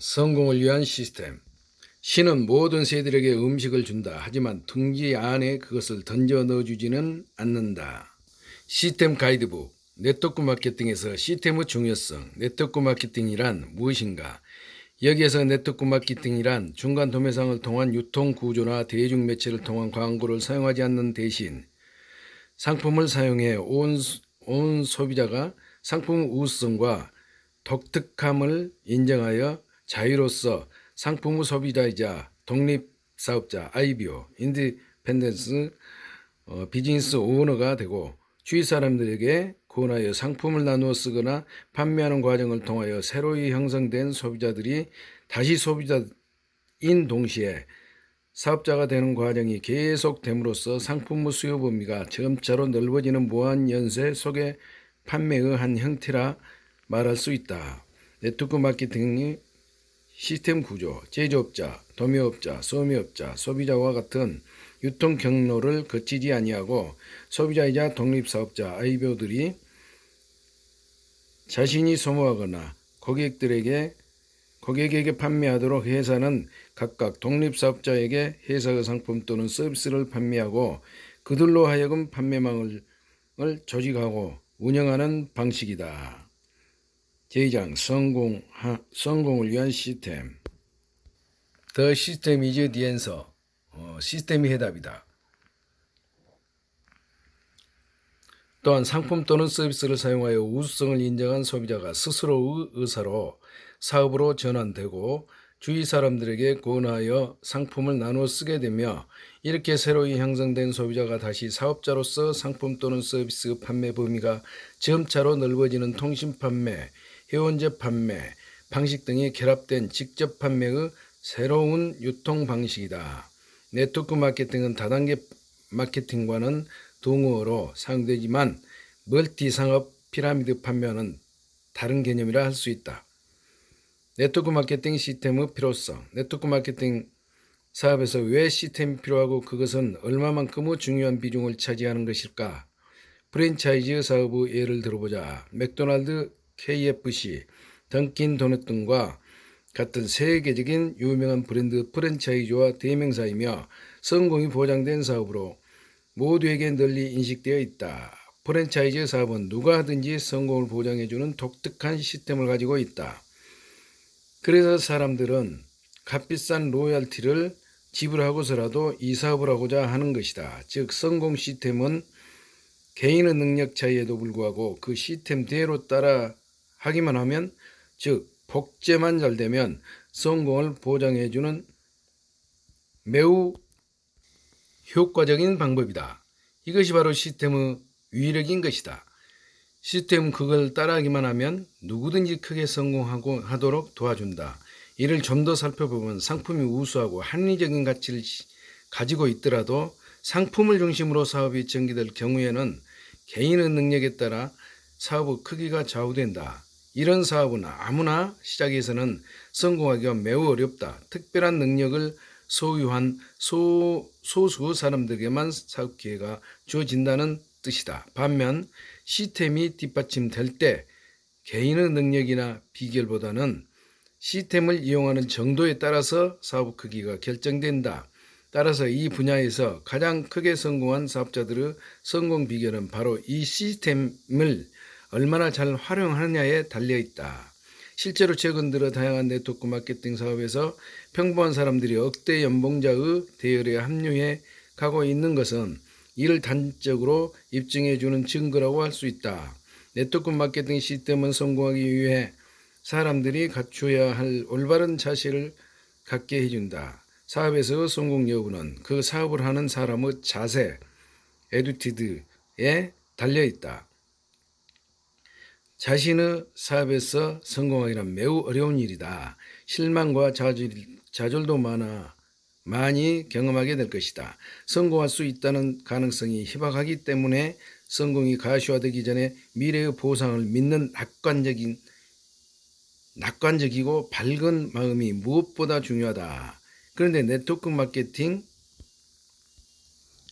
성공을 위한 시스템. 신은 모든 새들에게 음식을 준다. 하지만 둥지 안에 그것을 던져 넣어주지는 않는다. 시스템 가이드북. 네트워크 마케팅에서 시스템의 중요성. 네트워크 마케팅이란 무엇인가? 여기에서 네트워크 마케팅이란 중간 도매상을 통한 유통 구조나 대중 매체를 통한 광고를 사용하지 않는 대신 상품을 사용해 온, 온 소비자가 상품 우수성과 독특함을 인정하여 자유로서 상품의 소비자이자 독립사업자 IBO, 인디펜던스 어, 비즈니스 오너가 되고 주위 사람들에게 권하여 상품을 나누어 쓰거나 판매하는 과정을 통하여 새로이 형성된 소비자들이 다시 소비자인 동시에 사업자가 되는 과정이 계속됨으로써 상품의 수요 범위가 점차로 넓어지는 무한 연쇄 속의 판매의 한 형태라 말할 수 있다. 네트워크 마케팅이 시스템 구조, 제조업자, 도매업자, 소매업자, 소비자와 같은 유통 경로를 거치지 아니하고 소비자이자 독립사업자 아이비오들이 자신이 소모하거나 고객들에게 고객에게 판매하도록 회사는 각각 독립사업자에게 회사의 상품 또는 서비스를 판매하고 그들로 하여금 판매망을 을 조직하고 운영하는 방식이다. 제2장 성공, 하, 성공을 위한 시스템 The system is the answer. 어, 시스템이 해답이다. 또한 상품 또는 서비스를 사용하여 우수성을 인정한 소비자가 스스로의 의사로 사업으로 전환되고 주위 사람들에게 권하여 상품을 나누어 쓰게 되며 이렇게 새로이 형성된 소비자가 다시 사업자로서 상품 또는 서비스 판매 범위가 점차로 넓어지는 통신 판매, 회원제 판매 방식 등이 결합된 직접 판매의 새로운 유통 방식이다. 네트워크 마케팅은 다단계 마케팅과는 동어로 사용되지만 멀티 상업 피라미드 판매와는 다른 개념이라 할 수 있다. 네트워크 마케팅 시스템의 필요성. 네트워크 마케팅 사업에서 왜 시스템이 필요하고 그것은 얼마만큼의 중요한 비중을 차지하는 것일까? 프랜차이즈 사업의 예를 들어보자. 맥도날드, KFC, 던킨 도넛 등과 같은 세계적인 유명한 브랜드 프랜차이즈와 대명사이며 성공이 보장된 사업으로 모두에게 널리 인식되어 있다. 프랜차이즈 사업은 누가 하든지 성공을 보장해주는 독특한 시스템을 가지고 있다. 그래서 사람들은 값비싼 로열티를 지불하고서라도 이 사업을 하고자 하는 것이다. 즉 성공 시스템은 개인의 능력 차이에도 불구하고 그 시스템대로 따라 하기만 하면 즉 복제만 잘 되면 성공을 보장해 주는 매우 효과적인 방법이다. 이것이 바로 시스템의 위력인 것이다. 시스템은 그걸 따라하기만 하면 누구든지 크게 성공하고 하도록 도와준다. 이를 좀 더 살펴보면 상품이 우수하고 합리적인 가치를 가지고 있더라도 상품을 중심으로 사업이 전개될 경우에는 개인의 능력에 따라 사업의 크기가 좌우된다. 이런 사업은 아무나 시작해서는 성공하기가 매우 어렵다. 특별한 능력을 소유한 소, 소수 사람들에게만 사업 기회가 주어진다는 뜻이다. 반면 시스템이 뒷받침될 때 개인의 능력이나 비결보다는 시스템을 이용하는 정도에 따라서 사업 크기가 결정된다. 따라서 이 분야에서 가장 크게 성공한 사업자들의 성공 비결은 바로 이 시스템을 얼마나 잘 활용하느냐에 달려 있다. 실제로 최근 들어 다양한 네트워크 마케팅 사업에서 평범한 사람들이 억대 연봉자의 대열에 합류해 가고 있는 것은 이를 단적으로 입증해 주는 증거라고 할 수 있다. 네트워크 마케팅 시스템은 성공하기 위해 사람들이 갖춰야 할 올바른 자세를 갖게 해준다. 사업에서 성공 여부는 그 사업을 하는 사람의 자세, 에듀티드에 달려 있다. 자신의 사업에서 성공하기란 매우 어려운 일이다. 실망과 좌절, 좌절도 많아 많이 경험하게 될 것이다. 성공할 수 있다는 가능성이 희박하기 때문에 성공이 가시화되기 전에 미래의 보상을 믿는 낙관적인 낙관적이고 밝은 마음이 무엇보다 중요하다. 그런데 네트워크 마케팅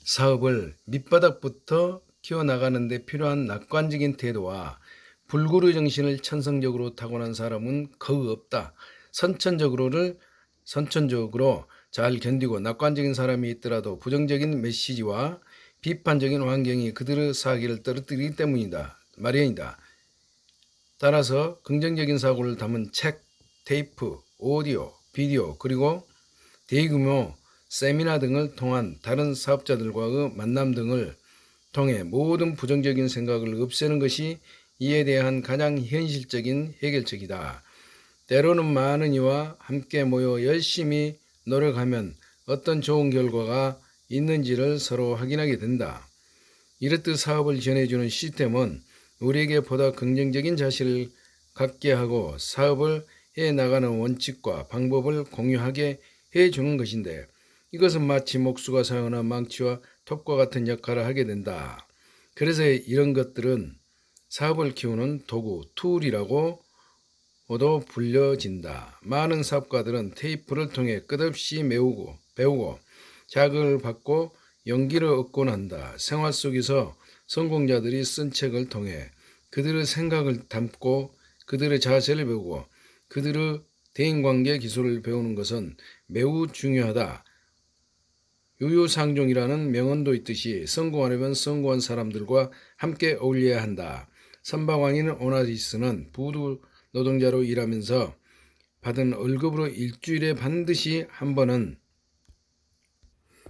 사업을 밑바닥부터 키워나가는 데 필요한 낙관적인 태도와 불구르 정신을 천성적으로 타고난 사람은 거의 없다. 선천적으로를 선천적으로 잘 견디고 낙관적인 사람이 있더라도 부정적인 메시지와 비판적인 환경이 그들의 사기를 떨어뜨리기 때문이다. 마련이다. 따라서 긍정적인 사고를 담은 책, 테이프, 오디오, 비디오 그리고 대규모 세미나 등을 통한 다른 사업자들과의 만남 등을 통해 모든 부정적인 생각을 없애는 것이 이에 대한 가장 현실적인 해결책이다. 때로는 많은 이와 함께 모여 열심히 노력하면 어떤 좋은 결과가 있는지를 서로 확인하게 된다. 이렇듯 사업을 전해주는 시스템은 우리에게 보다 긍정적인 자세를 갖게 하고 사업을 해 나가는 원칙과 방법을 공유하게 해 주는 것인데 이것은 마치 목수가 사용하는 망치와 톱과 같은 역할을 하게 된다. 그래서 이런 것들은 사업을 키우는 도구, 툴이라고 도 불려진다. 많은 사업가들은 테이프를 통해 끝없이 메우고 배우고 자극을 받고 용기를 얻곤 한다. 생활 속에서 성공자들이 쓴 책을 통해 그들의 생각을 담고 그들의 자세를 배우고 그들의 대인관계 기술을 배우는 것은 매우 중요하다. 유유상종이라는 명언도 있듯이 성공하려면 성공한 사람들과 함께 어울려야 한다. 선방왕인 오나시스는 부두 노동자로 일하면서 받은 월급으로 일주일에 반드시 한 번은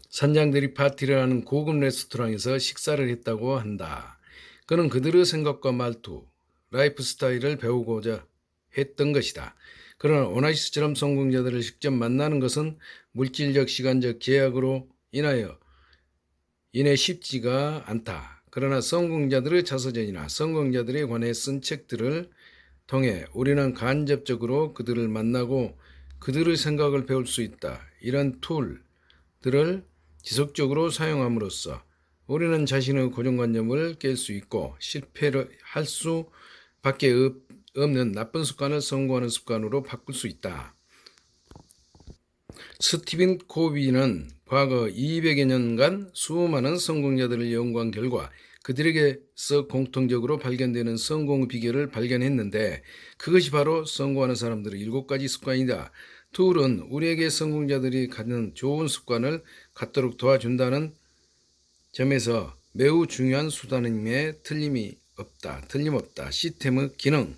선장들이 파티를 하는 고급 레스토랑에서 식사를 했다고 한다. 그는 그들의 생각과 말투, 라이프 스타일을 배우고자 했던 것이다. 그러나 오나시스처럼 성공자들을 직접 만나는 것은 물질적, 시간적 제약으로 인하여 인해 쉽지가 않다. 그러나 성공자들의 자서전이나 성공자들에 관해 쓴 책들을 통해 우리는 간접적으로 그들을 만나고 그들의 생각을 배울 수 있다. 이런 툴들을 지속적으로 사용함으로써 우리는 자신의 고정관념을 깰 수 있고 실패를 할 수밖에 없- 없는 나쁜 습관을 성공하는 습관으로 바꿀 수 있다. 스티븐 코비는 과거 200여 년간 수많은 성공자들을 연구한 결과 그들에게서 공통적으로 발견되는 성공 비결을 발견했는데 그것이 바로 성공하는 사람들의 일곱 가지 습관이다. 툴은 우리에게 성공자들이 갖는 좋은 습관을 갖도록 도와준다는 점에서 매우 중요한 수단임에 틀림이 없다. 틀림없다. 시스템의 기능.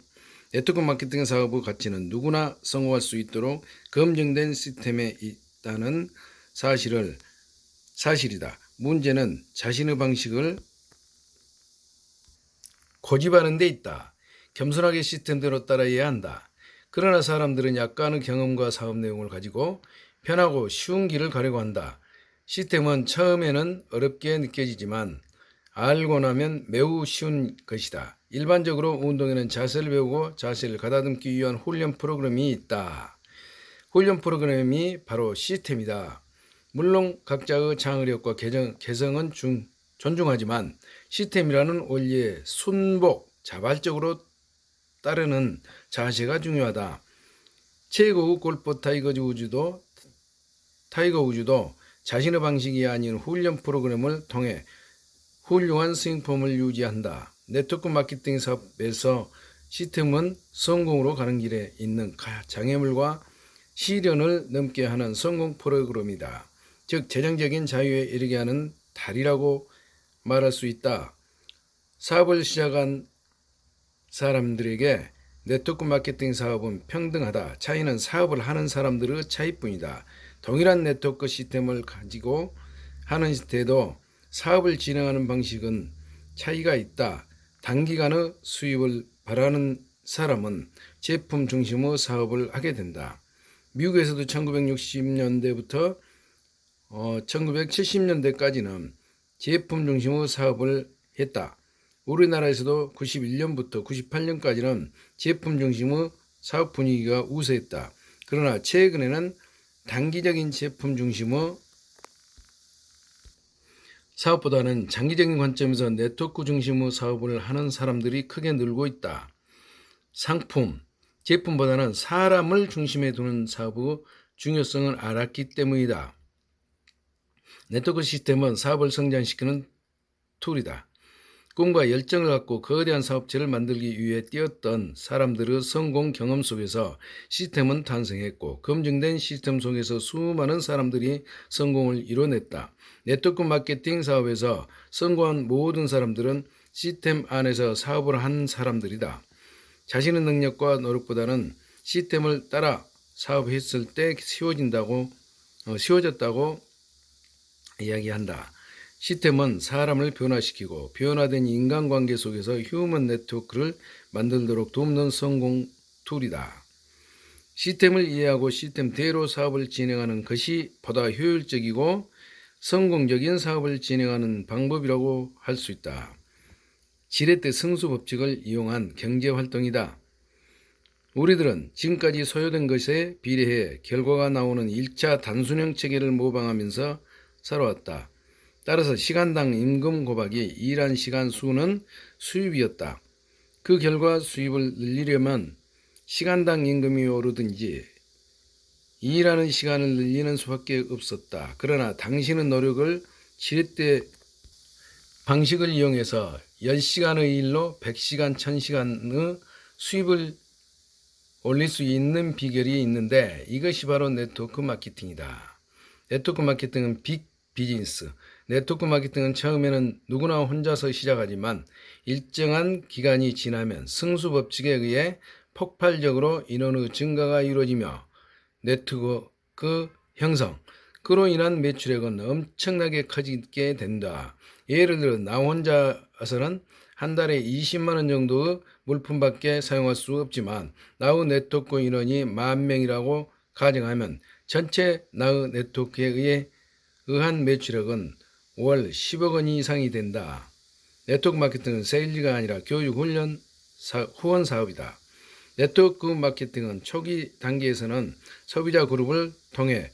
네트워크 마케팅 사업의 가치는 누구나 성공할 수 있도록 검증된 시스템에 있다는 사실을 사실이다. 문제는 자신의 방식을 고집하는 데 있다. 겸손하게 시스템대로 따라야 한다. 그러나 사람들은 약간의 경험과 사업 내용을 가지고 편하고 쉬운 길을 가려고 한다. 시스템은 처음에는 어렵게 느껴지지만 알고 나면 매우 쉬운 것이다. 일반적으로 운동에는 자세를 배우고 자세를 가다듬기 위한 훈련 프로그램이 있다. 훈련 프로그램이 바로 시스템이다. 물론 각자의 창의력과 개정, 개성은 중, 존중하지만 시스템이라는 원리에 순복, 자발적으로 따르는 자세가 중요하다. 최고의 골프 타이거즈 우주도 타이거 우주도 자신의 방식이 아닌 훈련 프로그램을 통해 훌륭한 스윙폼을 유지한다. 네트워크 마케팅 사업에서 시스템은 성공으로 가는 길에 있는 가- 장애물과 시련을 넘게 하는 성공 프로그램이다. 즉 재정적인 자유에 이르게 하는 달이라고 말할 수 있다. 사업을 시작한 사람들에게 네트워크 마케팅 사업은 평등하다. 차이는 사업을 하는 사람들의 차이뿐이다. 동일한 네트워크 시스템을 가지고 하는 때도 사업을 진행하는 방식은 차이가 있다. 단기간의 수입을 바라는 사람은 제품 중심의 사업을 하게 된다. 미국에서도 1960년대부터 어, 1970년대까지는 제품 중심의 사업을 했다. 우리나라에서도 91년부터 98년까지는 제품 중심의 사업 분위기가 우세했다. 그러나 최근에는 단기적인 제품 중심의 사업보다는 장기적인 관점에서 네트워크 중심의 사업을 하는 사람들이 크게 늘고 있다. 상품, 제품보다는 사람을 중심에 두는 사업의 중요성을 알았기 때문이다. 네트워크 시스템은 사업을 성장시키는 툴이다. 꿈과 열정을 갖고 거대한 사업체를 만들기 위해 뛰었던 사람들의 성공 경험 속에서 시스템은 탄생했고 검증된 시스템 속에서 수많은 사람들이 성공을 이뤄냈다. 네트워크 마케팅 사업에서 성공한 모든 사람들은 시스템 안에서 사업을 한 사람들이다. 자신의 능력과 노력보다는 시스템을 따라 사업했을 때 쉬워진다고 어, 쉬워졌다고 이야기한다. 시스템은 사람을 변화시키고 변화된 인간관계 속에서 휴먼 네트워크를 만들도록 돕는 성공 툴이다. 시스템을 이해하고 시스템대로 사업을 진행하는 것이 보다 효율적이고 성공적인 사업을 진행하는 방법이라고 할 수 있다. 지렛대 승수 법칙을 이용한 경제 활동이다. 우리들은 지금까지 소요된 것에 비례해 결과가 나오는 1차 단순형 체계를 모방하면서 살아왔다. 따라서 시간당 임금 고박이 일한 시간 수는 수입이었다. 그 결과 수입을 늘리려면 시간당 임금이 오르든지 일하는 시간을 늘리는 수밖에 없었다. 그러나 당신의 노력을 지렛대 방식을 이용해서 10시간의 일로 100시간, 1000시간의 수입을 올릴 수 있는 비결이 있는데 이것이 바로 네트워크 마케팅이다. 네트워크 마케팅은 빅 비즈니스. 네트워크 마케팅은 처음에는 누구나 혼자서 시작하지만 일정한 기간이 지나면 승수 법칙에 의해 폭발적으로 인원의 증가가 이루어지며 네트워크 형성, 그로 인한 매출액은 엄청나게 커지게 된다. 예를 들어 나 혼자서는 한 달에 20만 원 정도의 물품밖에 사용할 수 없지만 나의 네트워크 인원이 만 명이라고 가정하면 전체 나의 네트워크에 의해 의한 매출액은 월 10억 원 이상이 된다. 네트워크 마케팅은 세일즈가 아니라 교육 훈련 사, 후원 사업이다. 네트워크 마케팅은 초기 단계에서는 소비자 그룹을 통해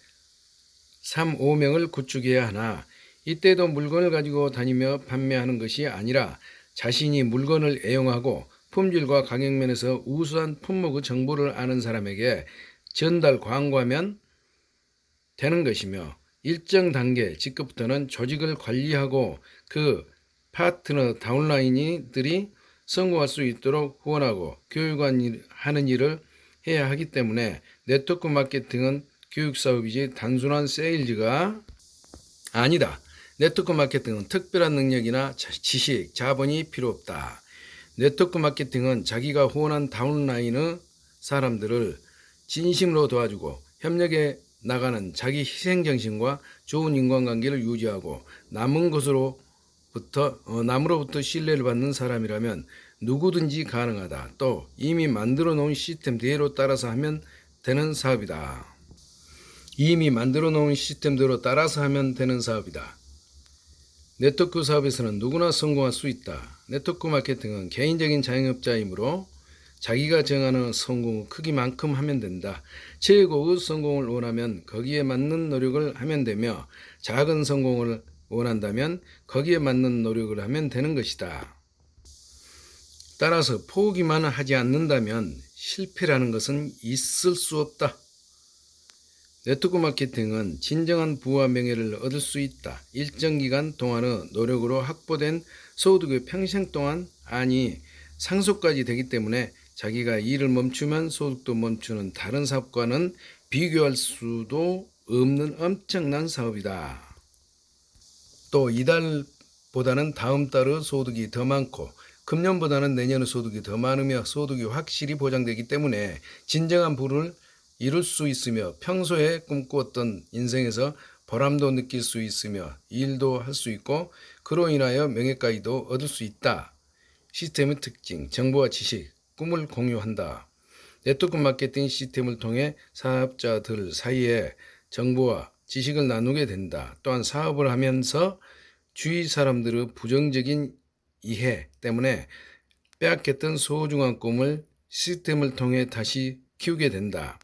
3, 5명을 구축해야 하나 이때도 물건을 가지고 다니며 판매하는 것이 아니라 자신이 물건을 애용하고 품질과 가격면에서 우수한 품목의 정보를 아는 사람에게 전달 광고하면 되는 것이며 일정 단계 직급부터는 조직을 관리하고 그 파트너 다운라인이들이 성공할 수 있도록 후원하고 교육하는 일을 해야 하기 때문에 네트워크 마케팅은 교육 사업이지 단순한 세일즈가 아니다. 네트워크 마케팅은 특별한 능력이나 자- 지식, 자본이 필요 없다. 네트워크 마케팅은 자기가 후원한 다운라인의 사람들을 진심으로 도와주고 협력해 나가는 자기 희생 정신과 좋은 인간관계를 유지하고 남은 것으로부터 어, 남으로부터 신뢰를 받는 사람이라면 누구든지 가능하다. 또 이미 만들어 놓은 시스템대로 따라서 하면 되는 사업이다. 이미 만들어 놓은 시스템대로 따라서 하면 되는 사업이다. 네트워크 사업에서는 누구나 성공할 수 있다. 네트워크 마케팅은 개인적인 자영업자이므로 자기가 정하는 성공 크기만큼 하면 된다. 최고의 성공을 원하면 거기에 맞는 노력을 하면 되며 작은 성공을 원한다면 거기에 맞는 노력을 하면 되는 것이다. 따라서 포기만 하지 않는다면 실패라는 것은 있을 수 없다. 네트워크 마케팅은 진정한 부와 명예를 얻을 수 있다. 일정 기간 동안의 노력으로 확보된 소득의 평생 동안 아니 상속까지 되기 때문에 자기가 일을 멈추면 소득도 멈추는 다른 사업과는 비교할 수도 없는 엄청난 사업이다. 또 이달보다는 다음 달의 소득이 더 많고 금년보다는 내년의 소득이 더 많으며 소득이 확실히 보장되기 때문에 진정한 부를 이룰 수 있으며 평소에 꿈꾸었던 인생에서 보람도 느낄 수 있으며 일도 할 수 있고 그로 인하여 명예까지도 얻을 수 있다. 시스템의 특징, 정보와 지식, 꿈을 공유한다. 네트워크 마케팅 시스템을 통해 사업자들 사이에 정보와 지식을 나누게 된다. 또한 사업을 하면서 주위 사람들의 부정적인 이해 때문에 빼앗겼던 소중한 꿈을 시스템을 통해 다시 키우게 된다.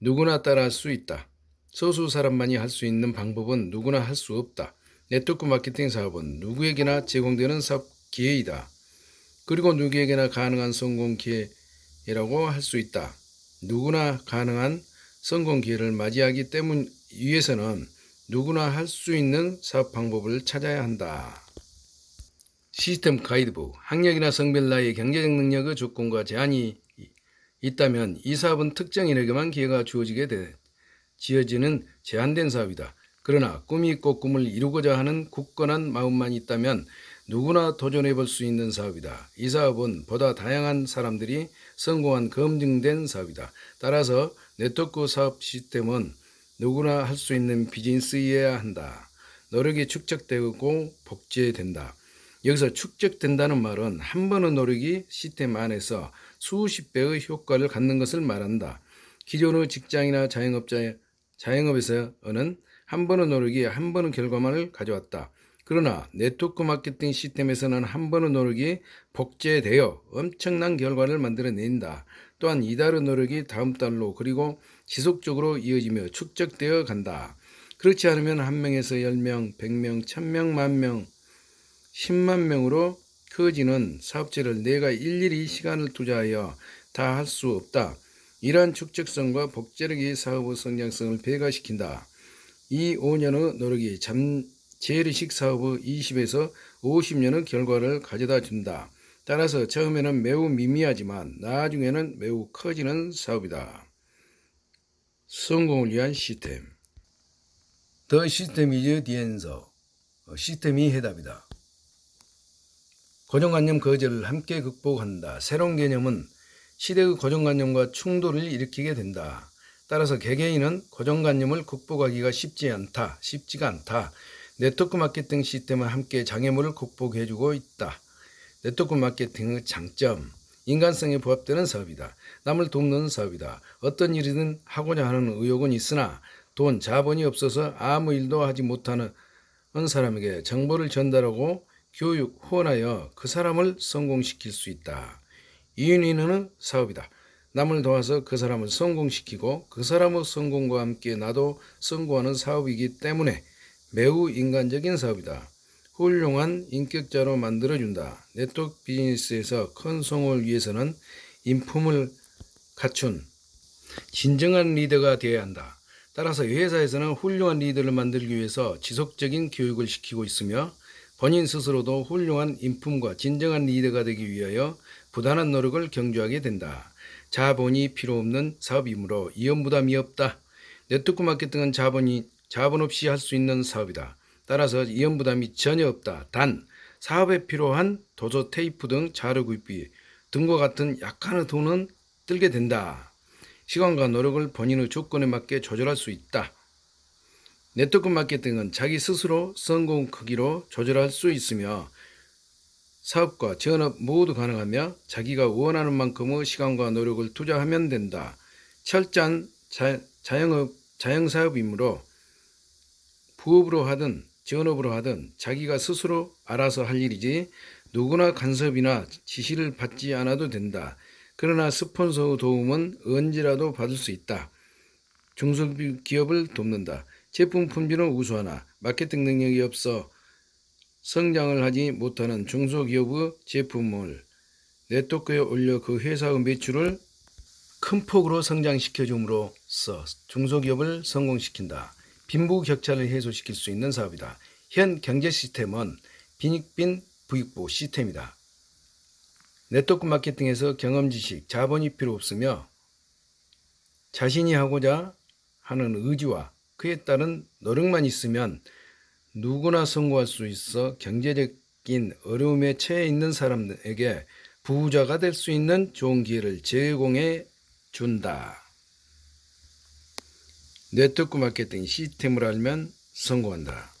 누구나 따라 할 수 있다. 소수 사람만이 할 수 있는 방법은 누구나 할 수 없다. 네트워크 마케팅 사업은 누구에게나 제공되는 사업 기회이다. 그리고 누구에게나 가능한 성공 기회라고 할 수 있다. 누구나 가능한 성공 기회를 맞이하기 때문 위해서는 누구나 할 수 있는 사업 방법을 찾아야 한다. 시스템 가이드북 학력이나 성별 나이 경제적 능력의 조건과 제한이 있다면 이 사업은 특정인에게만 기회가 주어지게 돼 지어지는 제한된 사업이다. 그러나 꿈이 있고 꿈을 이루고자 하는 굳건한 마음만 있다면 누구나 도전해 볼 수 있는 사업이다. 이 사업은 보다 다양한 사람들이 성공한 검증된 사업이다. 따라서 네트워크 사업 시스템은 누구나 할 수 있는 비즈니스여야 한다. 노력이 축적되고 복제된다. 여기서 축적된다는 말은 한 번의 노력이 시스템 안에서 수십 배의 효과를 갖는 것을 말한다. 기존의 직장이나 자영업자, 자영업에서는 한 번의 노력이 한 번의 결과만을 가져왔다. 그러나 네트워크 마케팅 시스템에서는 한 번의 노력이 복제되어 엄청난 결과를 만들어낸다. 또한 이달의 노력이 다음 달로 그리고 지속적으로 이어지며 축적되어 간다. 그렇지 않으면 한 명에서 열 명, 백 명, 천 명, 만 명, 10만 명으로 커지는 사업체를 내가 일일이 시간을 투자하여 다 할 수 없다. 이러한 축적성과 복제력이 사업의 성장성을 배가시킨다. 이 5년의 노력이 잠, 재래식 사업의 20에서 50년의 결과를 가져다 준다. 따라서 처음에는 매우 미미하지만 나중에는 매우 커지는 사업이다. 성공을 위한 시스템. 더 시스템 이즈 디엔서. 시스템이 해답이다. 고정관념 거절을 함께 극복한다. 새로운 개념은 시대의 고정관념과 충돌을 일으키게 된다. 따라서 개개인은 고정관념을 극복하기가 쉽지 않다. 쉽지가 않다. 네트워크 마케팅 시스템은 함께 장애물을 극복해주고 있다. 네트워크 마케팅의 장점, 인간성에 부합되는 사업이다. 남을 돕는 사업이다. 어떤 일이든 하고자 하는 의욕은 있으나 돈, 자본이 없어서 아무 일도 하지 못하는 사람에게 정보를 전달하고 교육, 후원하여 그 사람을 성공시킬 수 있다. 이윤이는 사업이다. 남을 도와서 그 사람을 성공시키고 그 사람의 성공과 함께 나도 성공하는 사업이기 때문에 매우 인간적인 사업이다. 훌륭한 인격자로 만들어준다. 네트워크 비즈니스에서 큰 성공을 위해서는 인품을 갖춘 진정한 리더가 되어야 한다. 따라서 회사에서는 훌륭한 리더를 만들기 위해서 지속적인 교육을 시키고 있으며 본인 스스로도 훌륭한 인품과 진정한 리더가 되기 위하여 부단한 노력을 경주하게 된다. 자본이 필요 없는 사업이므로 이연 부담이 없다. 네트워크 마케팅은 자본이 자본 없이 할 수 있는 사업이다. 따라서 이연 부담이 전혀 없다. 단 사업에 필요한 도서 테이프 등 자료 구입비 등과 같은 약간의 돈은 들게 된다. 시간과 노력을 본인의 조건에 맞게 조절할 수 있다. 네트워크 마케팅은 자기 스스로 성공 크기로 조절할 수 있으며 사업과 전업 모두 가능하며 자기가 원하는 만큼의 시간과 노력을 투자하면 된다. 철저한 자, 자영업, 자영사업이므로 부업으로 하든 전업으로 하든 자기가 스스로 알아서 할 일이지 누구나 간섭이나 지시를 받지 않아도 된다. 그러나 스폰서 도움은 언제라도 받을 수 있다. 중소기업을 돕는다. 제품 품질은 우수하나 마케팅 능력이 없어 성장을 하지 못하는 중소기업의 제품을 네트워크에 올려 그 회사의 매출을 큰 폭으로 성장시켜 줌으로써 중소기업을 성공시킨다. 빈부격차를 해소시킬 수 있는 사업이다. 현 경제 시스템은 빈익빈 부익부 시스템이다. 네트워크 마케팅에서 경험 지식, 자본이 필요 없으며 자신이 하고자 하는 의지와 그에 따른 노력만 있으면 누구나 성공할 수 있어 경제적인 어려움에 처해 있는 사람에게 부자가 될 수 있는 좋은 기회를 제공해 준다. 네트워크 마케팅 시스템을 알면 성공한다.